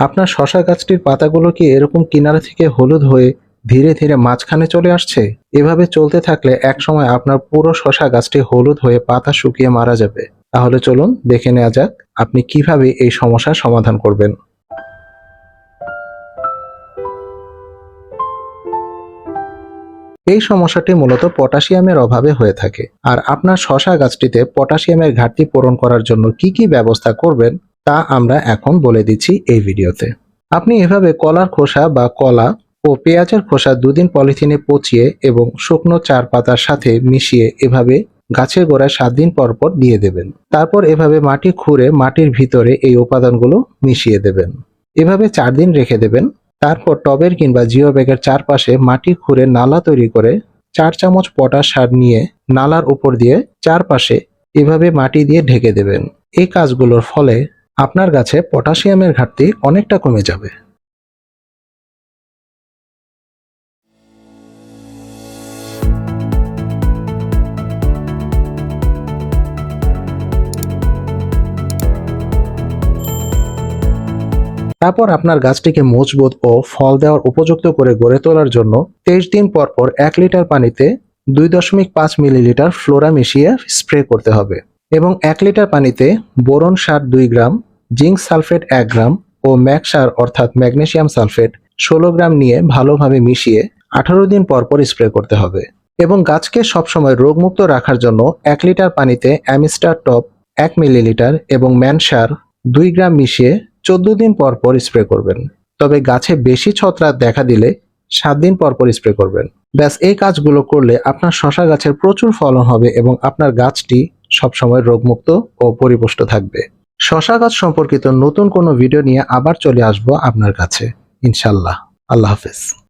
আপনার শশা গাছটির পাতাগুলো কি এরকম কিনারা থেকে হলুদ হয়ে ধীরে ধীরে মাঝখানে চলে আসছে? এভাবে চলতে থাকলে একসময় আপনার পুরো শশা গাছটি হলুদ হয়ে পাতা শুকিয়ে মারা যাবে। তাহলে চলুন দেখে নেওয়া যাক আপনি কীভাবে এই সমস্যার সমাধান করবেন। এই সমস্যাটি মূলত পটাশিয়ামের অভাবে হয়ে থাকে। আর আপনার শশা গাছটিতে পটাশিয়ামের ঘাটতি পূরণ করার জন্য কি কি ব্যবস্থা করবেন তা আমরা এখন বলে দিচ্ছি এই ভিডিওতে। আপনি এভাবে কলার খোসা বা কলা ও পেঁয়াজের খোসা দুদিন পলিথিনে পচিয়ে এবং শুকনো চার পাতার সাথে মিশিয়ে এভাবে গাছের গোড়ায় সাত দিন পর পর দিয়ে দেবেন। তারপর এভাবে মাটি খুঁড়ে মাটির ভিতরে এই উপাদানগুলো মিশিয়ে দেবেন। এভাবে চার দিন রেখে দেবেন। তারপর টবের কিংবা জিও ব্যাগের চারপাশে মাটি খুঁড়ে নালা তৈরি করে চার চামচ পটাশ সার নিয়ে নালার উপর দিয়ে চারপাশে এভাবে মাটি দিয়ে ঢেকে দেবেন। এই কাজগুলোর ফলে আপনার গাছে পটাশিয়ামের ঘাটতি অনেকটা কমে যাবে। তারপর আপনার গাছটিকে মজবুত ও ফল দেওয়ার উপযুক্ত করে গড়ে তোলার জন্য তেইশ দিন পর পর এক লিটার পানিতে দুই দশমিক পাঁচ মিলিলিটার ফ্লোরা মিশিয়ে স্প্রে করতে হবে এবং এক লিটার পানিতে বোরন সার দুই গ্রাম জিঙ্ক সালফেট এক গ্রাম ও ম্যাক সার অর্থাৎ ম্যাগনেশিয়াম সালফেট ষোলো গ্রাম নিয়ে ভালোভাবে মিশিয়ে আঠারো দিন পর পর স্প্রে করতে হবে এবং গাছকে সবসময় রোগমুক্ত রাখার জন্য এক লিটার পানিতে অ্যামিস্টার টপ, এক মিলিলিটার এবং ম্যান সার দুই গ্রাম মিশিয়ে চোদ্দ দিন পর পর স্প্রে করবেন। তবে গাছে বেশি ছত্রাক দেখা দিলে সাত দিন পর পর স্প্রে করবেন। ব্যাস, এই কাজগুলো করলে আপনার শশা গাছের প্রচুর ফলন হবে এবং আপনার গাছটি সবসময় রোগমুক্ত ও পরিপুষ্ট থাকবে। শশা গাছ সম্পর্কিত নতুন কোনো ভিডিও নিয়ে আবার চলে আসব আপনার কাছে। ইনশাল্লাহ আল্লাহ হাফেজ।